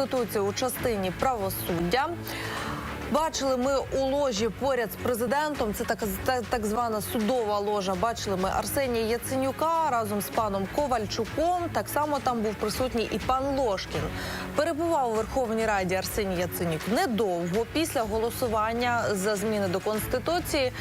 конституції у частині правосуддя. Бачили ми у ложі поряд з президентом. Це так, так, звана судова ложа. Бачили ми Арсенія Яценюка разом з паном Ковальчуком. Так само там був присутній і пан Лошкін. Перебував у Верховній Раді Арсеній Яценюк недовго після голосування за зміни до конституції.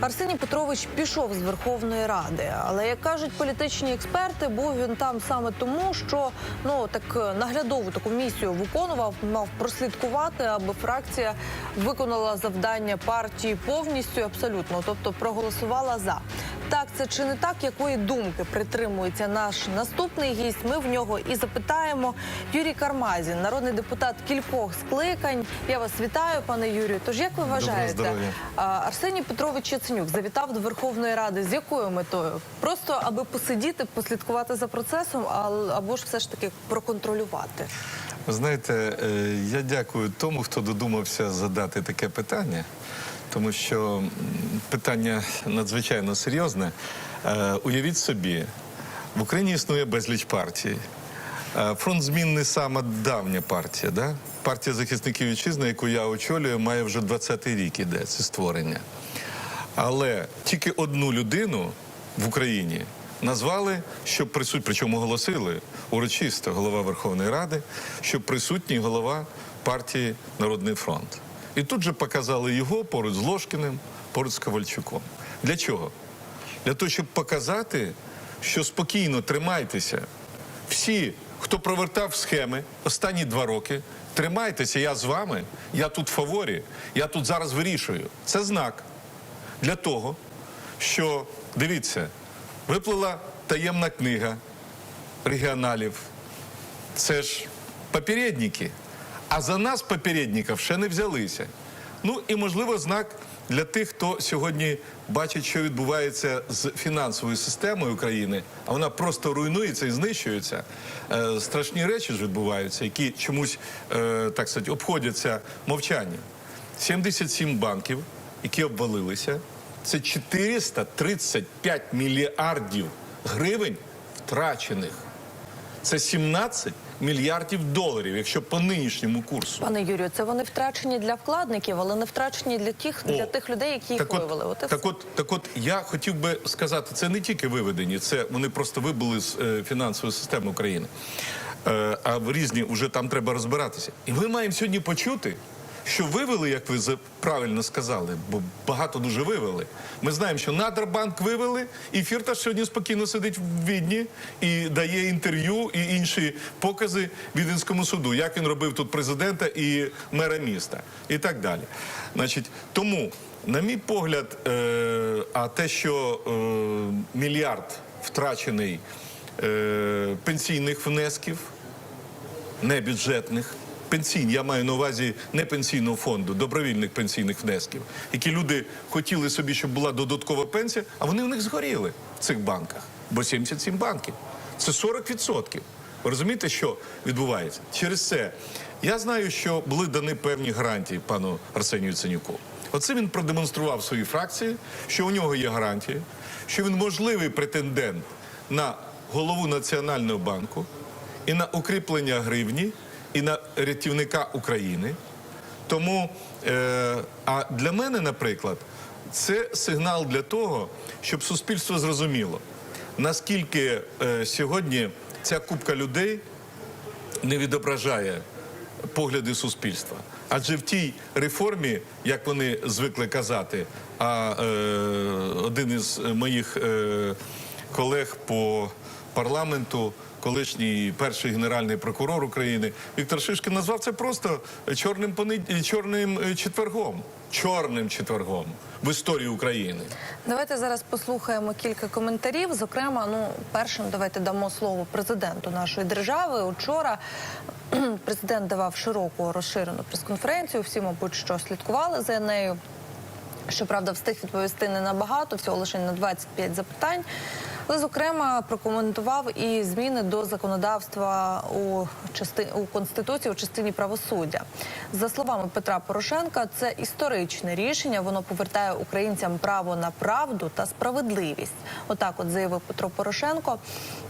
Арсеній Петрович пішов з Верховної Ради, але як кажуть політичні експерти, був він там саме тому, що ну так е, наглядову таку місію виконував, мав прослідкувати, аби фракція виконала завдання партії повністю, абсолютно, тобто проголосувала за. Так, це чи не так, якої думки притримується наш наступний гість? Ми в нього і запитаємо. Юрій Кармазін, народний депутат кількох скликань. Я вас вітаю, пане Юрію. Тож як ви вважаєте? Арсеній Петрович Яценюк завітав до Верховної Ради з якою метою? Просто аби посидіти, послідкувати за процесом, або ж все ж таки проконтролювати? Ви знаєте, е, я дякую тому, хто додумався задати таке питання, тому що питання надзвичайно серйозне. Е, Уявіть собі, в Україні існує безліч партій. Е, Фронт змін не сама давня партія. Да? Партія захисників вітчизни, яку я очолюю, має вже 20-й рік іде це створення. Але тільки одну людину в Україні назвали, що присутній, причому оголосили урочисто голова Верховної Ради, що присутній голова партії Народний фронт. І тут же показали його поруч з Ложкіним, поруч з Ковальчуком. Для чого? Для того, щоб показати, що спокійно тримайтеся. Всі, хто провертав схеми останні два роки, тримайтеся, я з вами, я тут в фаворі, я тут зараз вирішую. Це знак для того, що дивіться, виплила таємна книга регіоналів. Це ж попередники. А за нас, попередників, ще не взялися. Ну і можливо знак для тих, хто сьогодні бачить, що відбувається з фінансовою системою України, а вона просто руйнується і знищується. Е, страшні речі ж відбуваються, які чомусь е, так сказати, обходяться мовчанням. 77 банків, які обвалилися, це 435 мільярдів гривень втрачених. Це 17 мільярдів доларів, якщо по нинішньому курсу. Пане Юрію, це вони втрачені для вкладників, але не втрачені для тих, для тих людей, які їх от, вивели. От так, от, так от я хотів би сказати, це не тільки виведені, це вони просто вибули з е, фінансової системи України. Е, а в різні вже там треба розбиратися. І ми маємо сьогодні почути. Що вивели, як ви правильно сказали, бо багато дуже вивели. Ми знаємо, що Надрбанк вивели, і Фірташ сьогодні спокійно сидить в Відні і дає інтерв'ю і інші покази Віденському суду, як він робив тут президента і мера міста, і так далі. Значить, тому, на мій погляд, е, а те, що е, мільярд втрачений е, пенсійних внесків небюджетних. Пенсійні, я маю на увазі не пенсійного фонду, добровільних пенсійних внесків, які люди хотіли собі, щоб була додаткова пенсія, а вони в них згоріли в цих банках. Бо 77 банків. Це 40%. Ви розумієте, що відбувається? Через це я знаю, що були дані певні гарантії пану Арсенію Ценюку. Оце він продемонстрував своїй фракції, що у нього є гарантії, що він можливий претендент на голову Національного банку і на укріплення гривні, і на рятівника України. Тому, е, а для мене, наприклад, це сигнал для того, щоб суспільство зрозуміло, наскільки е, сьогодні ця купка людей не відображає погляди суспільства. Адже в тій реформі, як вони звикли казати, а е, один із моїх е, колег по парламенту, колишній перший генеральний прокурор України Віктор Шишкін назвав це просто чорним понед... чорним е, четвергом. Чорним четвергом в історії України. Давайте зараз послухаємо кілька коментарів. Зокрема, ну першим давайте дамо слово президенту нашої держави. Учора президент давав широку розширену прес-конференцію. Всі, мабуть, що слідкували за нею. Щоправда, встиг відповісти не набагато, всього лише на 25 запитань. Але, зокрема, прокоментував і зміни до законодавства у части у конституції у частині правосуддя. За словами Петра Порошенка, це історичне рішення. Воно повертає українцям право на правду та справедливість. Отак, от заявив Петро Порошенко.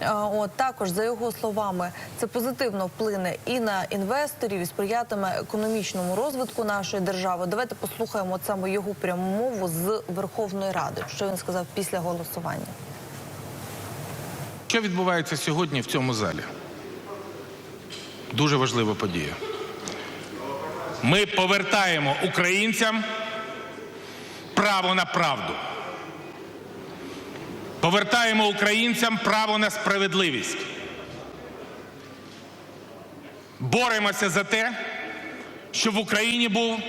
Е, От також за його словами, це позитивно вплине і на інвесторів, і сприятиме економічному розвитку нашої держави. Давайте послухаємо саме його пряму мову з Верховної Ради, що він сказав після голосування. Що відбувається сьогодні в цьому залі? Дуже важлива подія. Ми повертаємо українцям право на правду. Повертаємо українцям право на справедливість. Боремося за те, щоб в Україні був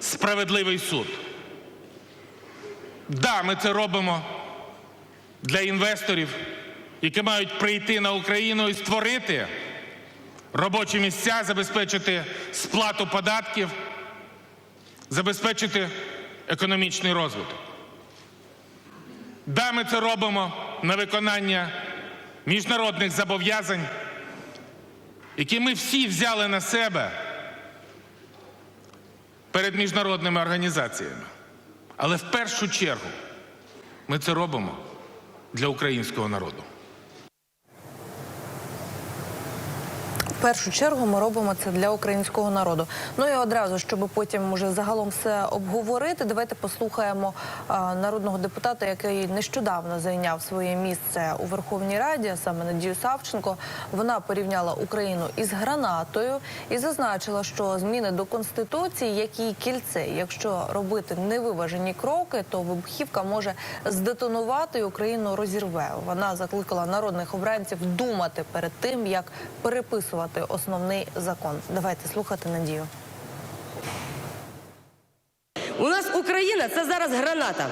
справедливий суд. Да, ми це робимо для інвесторів, які мають прийти на Україну і створити робочі місця, забезпечити сплату податків, забезпечити економічний розвиток. Да, ми це робимо на виконання міжнародних зобов'язань, які ми всі взяли на себе перед міжнародними організаціями. Але в першу чергу ми це робимо для українського народу. Першу чергу ми робимо це для українського народу. Ну і одразу, щоб потім уже загалом все обговорити, давайте послухаємо народного депутата, який нещодавно зайняв своє місце у Верховній Раді, саме Надію Савченко. Вона порівняла Україну із гранатою і зазначила, що зміни до конституції, як і кільце, якщо робити невиважені кроки, то вибухівка може здетонувати і Україну розірве. Вона закликала народних обранців думати перед тим, як переписувати основний закон. Давайте слухати Надію. У нас Україна це зараз граната.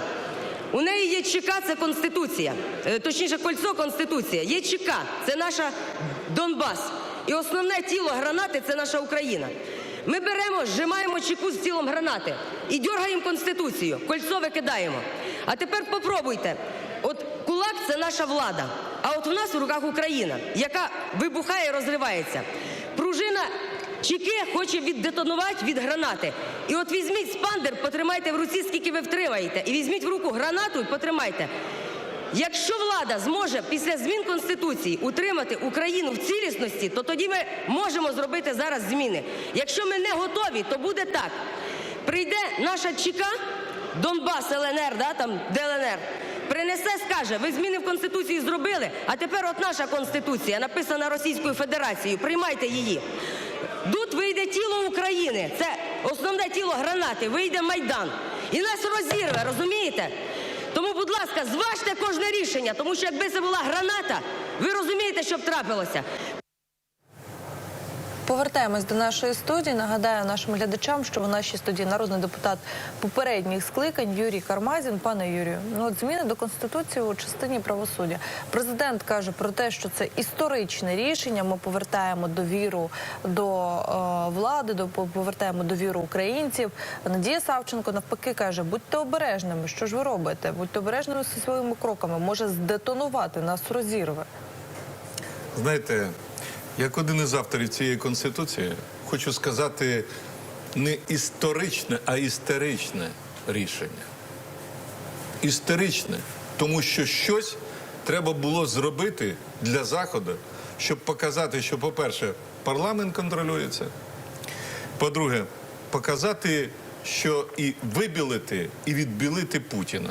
У неї є ЧК, це Конституція. Е, Точніше, кольцо Конституція. Є ЧК, це наша Донбас. І основне тіло гранати це наша Україна. Ми беремо, зжимаємо чеку з тілом гранати і дергаємо Конституцію, кольцо викидаємо. А тепер попробуйте. От кулак це наша влада. А от у нас в руках Україна, яка вибухає і розривається. Пружина Чеки хоче віддетонувати від гранати. І от візьміть спандер, потримайте в руці, скільки ви втримаєте, і візьміть в руку гранату і потримайте. Якщо влада зможе після змін Конституції утримати Україну в цілісності, то тоді ми можемо зробити зараз зміни. Якщо ми не готові, то буде так. Прийде наша ЧК, Донбас, ЛНР, да, там, ДЛНР, принесе, скаже, ви зміни в Конституції зробили, а тепер от наша Конституція, написана Російською Федерацією, приймайте її. Тут вийде тіло України, це основне тіло гранати, вийде Майдан. І нас розірве, розумієте? Тому, будь ласка, зважте кожне рішення, тому що якби це була граната, ви розумієте, що б трапилося. Повертаємось до нашої студії. Нагадаю нашим глядачам, що в нашій студії народний депутат попередніх скликань Юрій Кармазін. Пане Юрію, ну от зміни до конституції у частині правосуддя. Президент каже про те, що це історичне рішення. Ми повертаємо довіру до е, влади, до повертаємо довіру українців. Надія Савченко навпаки каже: будьте обережними. Що ж ви робите? Будьте обережними зі своїми кроками. Може здетонувати нас розірве. Знаєте, як один із авторів цієї конституції, хочу сказати не історичне, а істеричне рішення. Історичне, тому що щось треба було зробити для Заходу, щоб показати, що, по-перше, парламент контролюється. По-друге, показати, що і вибілити, і відбілити Путіна.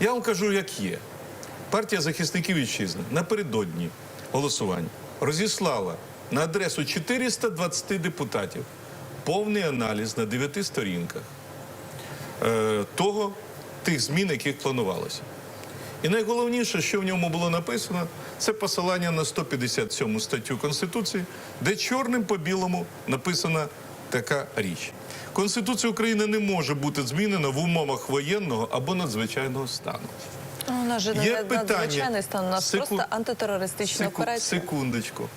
Я вам кажу, як є. Партія захисників вітчизни напередодні голосування розіслала на адресу 420 депутатів повний аналіз на 9 сторінках е, того, тих змін, яких планувалося. І найголовніше, що в ньому було написано, це посилання на 157 статтю Конституції, де чорним по білому написана така річ. Конституція України не може бути змінена в умовах воєнного або надзвичайного стану. Ну, у нас же Є питання. надзвичайний стан, у нас Секу- просто антитерористична Секу- операція. Секундочку.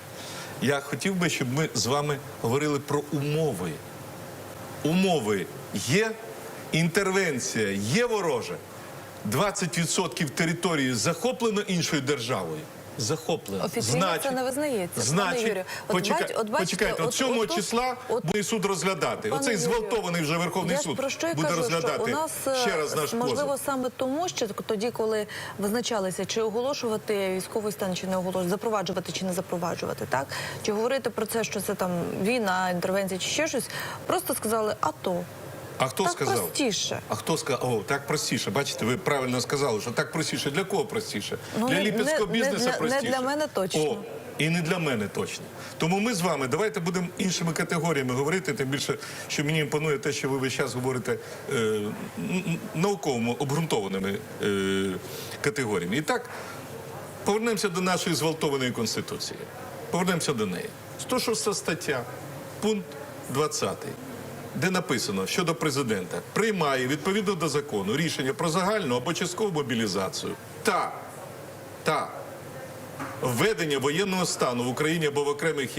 Я хотів би, щоб ми з вами говорили про умови. Умови є, інтервенція є ворожа. 20% території захоплено іншою державою. Захоплено. Офіційно це не визнається, пане Значить, Юрію. От почекай, бач- от бачите, почекайте, от от- 7 от тут- числа от- буде суд розглядати. Пане Оцей Юрію, зґвалтований вже Верховний я ж суд про що й буде кажу, розглядати що у нас е, ще раз наш можливо позов. саме тому, що тоді, коли визначалися, чи оголошувати військовий стан, чи не оголошувати, запроваджувати чи не запроваджувати, так чи говорити про це, що це там війна, інтервенція, чи ще щось, просто сказали АТО. А хто так сказав? простіше. А хто сказав? О, так простіше. Бачите, ви правильно сказали, що так простіше. Для кого простіше? Ну, для не- ліпецького не- бізнесу не для- не простіше. для мене точно. О, і не для мене точно. Тому ми з вами давайте будемо іншими категоріями говорити. Тим більше, що мені імпонує те, що ви весь час говорите е, н- н- науково обґрунтованими е, категоріями. І так, повернемося до нашої зґвалтованої конституції. Повернемося до неї. 106 стаття, пункт 20 де написано щодо президента приймає відповідно до закону рішення про загальну або часткову мобілізацію та, та введення воєнного стану в Україні або в окремих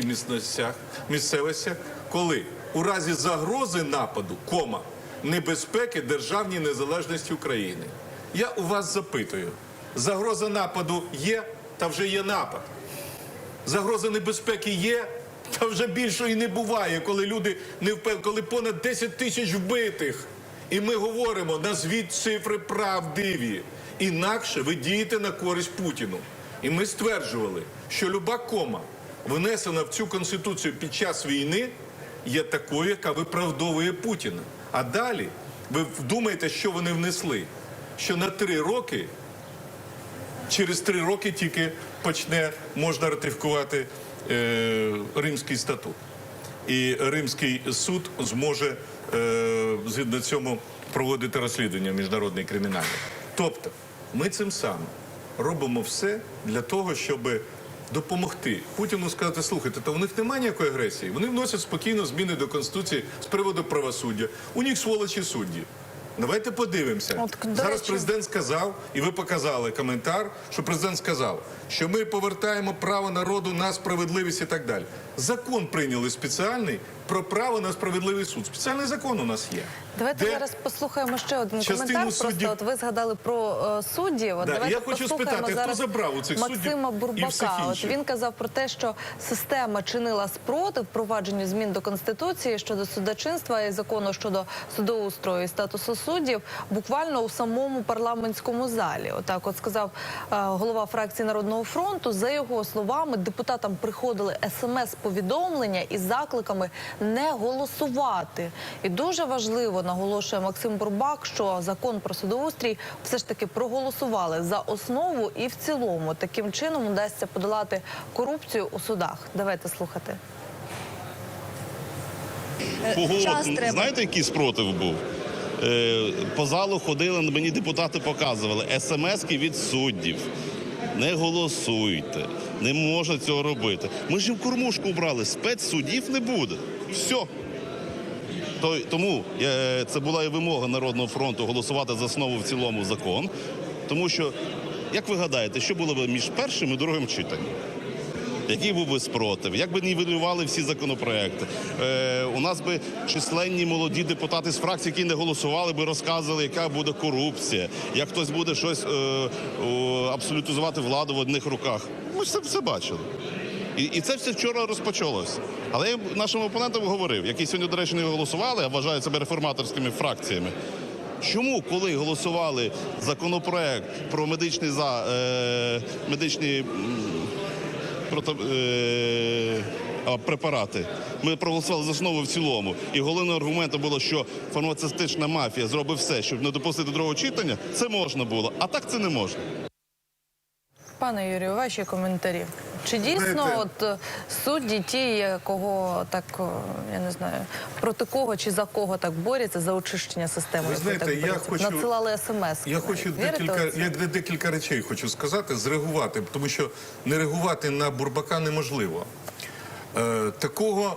місцевостях, коли у разі загрози нападу, кома, небезпеки державній незалежності України. Я у вас запитую: загроза нападу є, та вже є напад. Загроза небезпеки є, та вже більше і не буває, коли люди не впев... коли понад 10 тисяч вбитих. І ми говоримо, назвіть цифри правдиві. Інакше ви дієте на користь Путіну. І ми стверджували, що люба кома, внесена в цю конституцію під час війни, є такою, яка виправдовує Путіна. А далі ви думаєте, що вони внесли? Що на три роки через три роки тільки почне можна ратифікувати Римський статут. І Римський суд зможе е, згідно цьому проводити розслідування міжнародний кримінальний. Тобто, ми цим самим робимо все для того, щоб допомогти Путіну сказати, слухайте, то у них немає ніякої агресії. Вони вносять спокійно зміни до конституції з приводу правосуддя. У них сволочі судді. Давайте подивимося. От, Зараз речі- президент сказав, і ви показали коментар, що президент сказав, що ми повертаємо право народу на справедливість і так далі. Закон прийняли спеціальний про право на справедливий суд. Спеціальний закон у нас є. Давайте Де- зараз послухаємо ще один частину коментар. Просто от ви згадали про е, суддів. От Да, давайте я хочу спитати, хто забрав у цих Максима Бурбака. От він казав про те, що система чинила спротив впровадженню змін до конституції щодо судочинства і закону щодо судоустрою і статусу суддів, буквально у самому парламентському залі. Отак, от сказав е, голова фракції Народного фронту. За його словами, депутатам приходили смс-повідомлення із закликами не голосувати. І дуже важливо наголошує Максим Бурбак, що закон про судоустрій все ж таки проголосували за основу і в цілому. Таким чином вдасться подолати корупцію у судах. Давайте слухати. Час треба. знаєте, який спротив був? Е, по залу ходили, мені депутати показували смски від суддів. Не голосуйте, не можна цього робити. Ми ж їм кормушку брали, спецсудів не буде. Все. Тому е, це була і вимога Народного фронту голосувати за основу в цілому закон. Тому що, як ви гадаєте, що було б між першим і другим читанням? Який був би спротив, як би нівелювали всі законопроекти. Е, у нас би численні молоді депутати з фракцій, які не голосували, би розказували, яка буде корупція, як хтось буде щось е, о, абсолютизувати владу в одних руках. Ми ж це все бачили. І, і це все вчора розпочалося. Але я нашим опонентам говорив, які сьогодні, до речі, не голосували, а вважають себе реформаторськими фракціями. Чому, коли голосували законопроект про медичний за е, медичні е, препарати. Ми проголосували за основу в цілому. І головним аргументом було, що фармацевтична мафія зробить все, щоб не допустити другого читання. Це можна було, а так це не можна. Пане Юрію, ваші коментарі. Чи дійсно Знаєте- от судді, ті, кого так я не знаю, проти кого чи за кого так борються за очищення системи? Ви знаєте, так я хочу- надсилали смс. Я хочу декілька, я декілька речей хочу сказати, зреагувати, тому що не реагувати на Бурбака неможливо. Е, такого,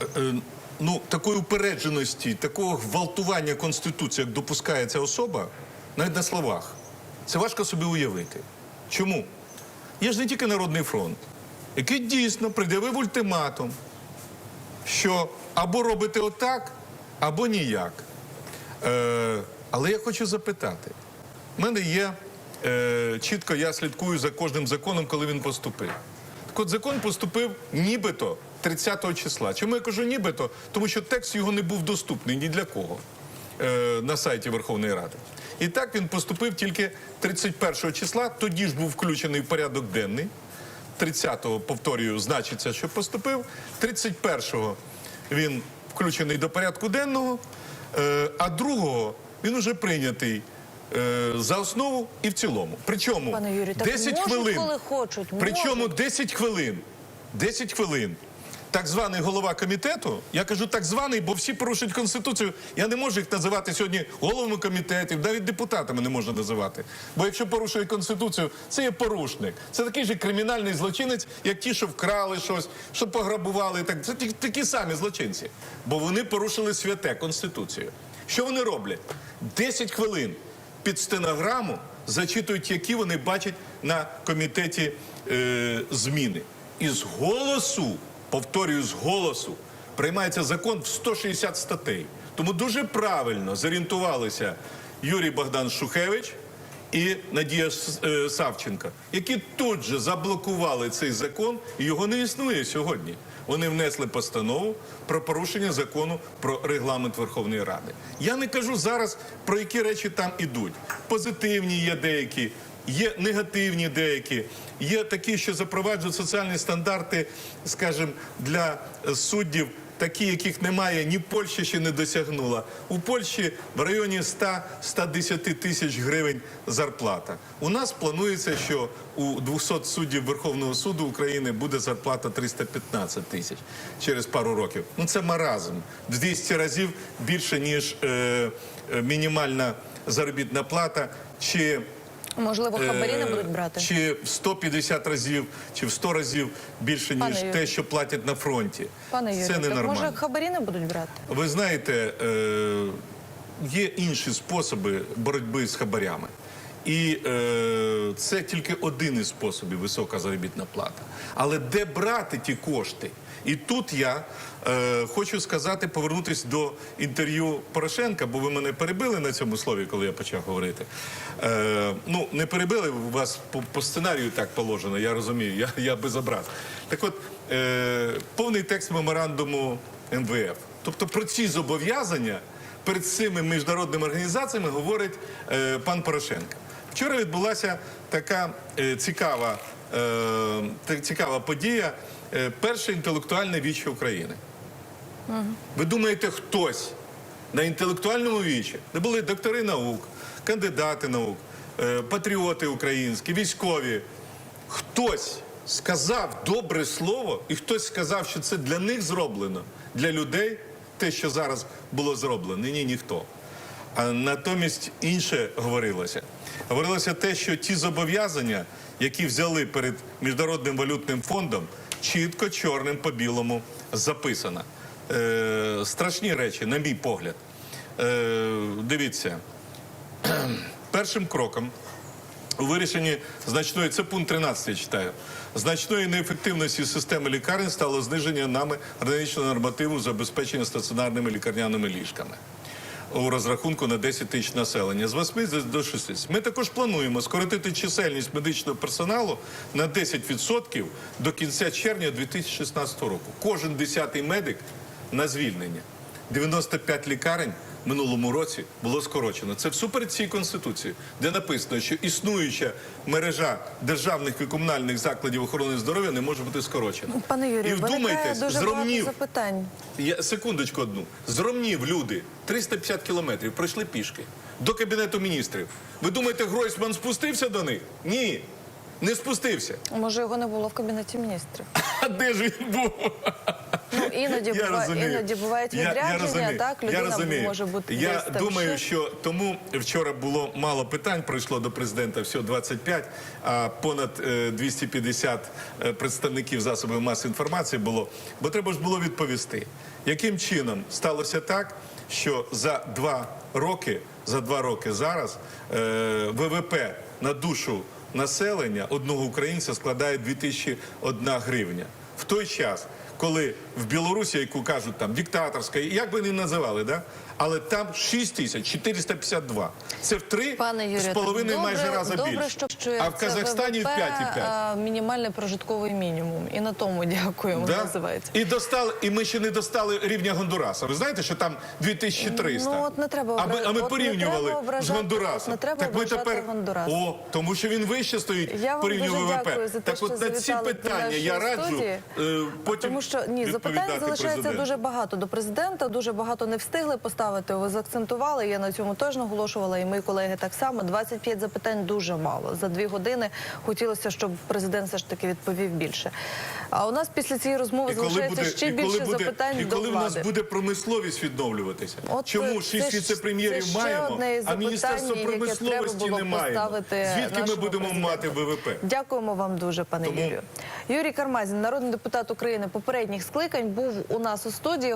е, е, ну, такої упередженості, такого гвалтування Конституції, як допускає ця особа, навіть на словах, це важко собі уявити. Чому? Є ж не тільки Народний фронт, який дійсно пред'явив ультиматум, що або робите отак, або ніяк. Е, але я хочу запитати: У мене є е, чітко, я слідкую за кожним законом, коли він поступив. Так от закон поступив нібито 30 числа. Чому я кажу нібито? Тому що текст його не був доступний ні для кого на сайті Верховної Ради. І так він поступив тільки 31 числа, тоді ж був включений в порядок денний. 30-го, повторюю, значиться, що поступив. 31-го він включений до порядку денного, е, а 2-го він уже прийнятий е, за основу і в цілому. Причому Пане Юрію, так 10 можуть, хвилин. коли хочуть, Причому можуть. 10 хвилин. 10 хвилин. Так званий голова комітету, я кажу так званий, бо всі порушують конституцію. Я не можу їх називати сьогодні головами комітетів, навіть депутатами не можна називати. Бо якщо порушує конституцію, це є порушник. Це такий же кримінальний злочинець, як ті, що вкрали щось, що пограбували. Так це такі самі злочинці. Бо вони порушили святе конституцію. Що вони роблять? 10 хвилин під стенограму зачитують, які вони бачать на комітеті е, зміни. І з голосу, повторюю, з голосу, приймається закон в 160 статей. Тому дуже правильно зорієнтувалися Юрій Богдан Шухевич і Надія е, Савченка, які тут же заблокували цей закон, і його не існує сьогодні. Вони внесли постанову про порушення закону про регламент Верховної Ради. Я не кажу зараз про які речі там ідуть. Позитивні є деякі, є негативні деякі, є такі, що запроваджують соціальні стандарти, скажімо, для суддів. Такі, яких немає, ні Польща ще не досягнула. У Польщі в районі 100-110 тисяч гривень зарплата. У нас планується, що у 200 суддів Верховного суду України буде зарплата 315 тисяч через пару років. Ну це маразм. В 200 разів більше, ніж е, е, мінімальна заробітна плата. Чи Можливо, хабарі не Е, будуть брати. Чи в 150 разів, чи в 100 разів більше, ніж те, що платять на фронті. Пане Юрію, Це так ненормально. може хабарі не будуть брати? Ви знаєте, е, є інші способи боротьби з хабарями. І е, це тільки один із способів висока заробітна плата. Але де брати ті кошти? І тут я е, хочу сказати, повернутися до інтерв'ю Порошенка, бо ви мене перебили на цьому слові, коли я почав говорити. Е, ну, не перебили, вас по, по сценарію так положено, я розумію, я, я без образ. Так от, е, повний текст меморандуму МВФ. Тобто про ці зобов'язання перед цими міжнародними організаціями говорить е, пан Порошенко. Вчора відбулася така е, цікава, е, цікава подія. Е, перше інтелектуальне віче України. Ви думаєте, хтось на інтелектуальному вічі, де були доктори наук, кандидати наук, е, патріоти українські, військові, хтось сказав добре слово, і хтось сказав, що це для них зроблено, для людей, те, що зараз було зроблено. Ні, ніхто. А натомість інше говорилося. Говорилося те, що ті зобов'язання, які взяли перед міжнародним валютним фондом, чітко чорним по білому записано. Е, страшні речі, на мій погляд. Е, дивіться, першим кроком у вирішенні значної, це пункт 13, я читаю, значної неефективності системи лікарень стало зниження нами граничного нормативу забезпечення стаціонарними лікарняними ліжками. У розрахунку на 10 тисяч населення з 8 до 60. Ми також плануємо скоротити чисельність медичного персоналу на 10% до кінця червня 2016 року. Кожен десятий медик на звільнення. 95 лікарень минулому році було скорочено. Це всупереч цій конституції, де написано, що існуюча мережа державних і комунальних закладів охорони здоров'я не може бути скорочена. Пане Юрію, виникає вдумайтесь, дуже з багато запитань. я секундочку одну. З Ромнів люди 350 кілометрів пройшли пішки до кабінету міністрів. Ви думаєте, Гройсман спустився до них? Ні, не спустився. Може, його не було в кабінеті міністрів. А де ж він був? Іноді Я буває, розумію. іноді бувають Я- я відрядження. розумію. так людина я розумію. може бути Я десь там думаю, ще. що тому вчора було мало питань. Прийшло до президента всього 25, а понад е, 250 е, представників засобів масової інформації було. Бо треба ж було відповісти, яким чином сталося так, що за два роки, за два роки зараз е, ВВП на душу населення одного українця складає 2001 гривня. В той час, коли в Білорусі, яку кажуть там диктаторська, як би не називали, да? але там 6 тисяч 452. Це в три Юрію, з половиною добре, майже раза добре, більше. що, що а в Казахстані в ВВП, 5,5. а, мінімальний прожитковий мінімум. І на тому дякуємо. Да? Називається. І достали, і ми ще не достали рівня Гондураса. Ви знаєте, що там 2300? Ну, от не треба а ми, а ми от не порівнювали треба ображати- з Гондурасом. не треба так ми тепер Гондурас. о, тому що він вище стоїть Я вам порівнює дуже ВВП. дякую за те, так що от на ці питання я раджу студії. е, потім Тому що ні, відповідати залишається президенту. дуже багато до президента. Дуже багато не встигли поставити. Ви заакцентували. Я на цьому теж наголошувала, і мої колеги так само. 25 запитань дуже мало. За дві години хотілося, щоб президент все ж таки відповів більше. А у нас після цієї розмови залишається буде, ще більше буде, запитань і до коли в нас буде промисловість відновлюватися? От Чому шість віце-прем'єрів маємо, а міністерство промисловості треба не було поставити Звідки ми будемо мати ВВП? Дякуємо вам дуже, пане Тому- Юрію. Юрій Кармазін, народний депутат України попередніх скликань, був у нас у студії.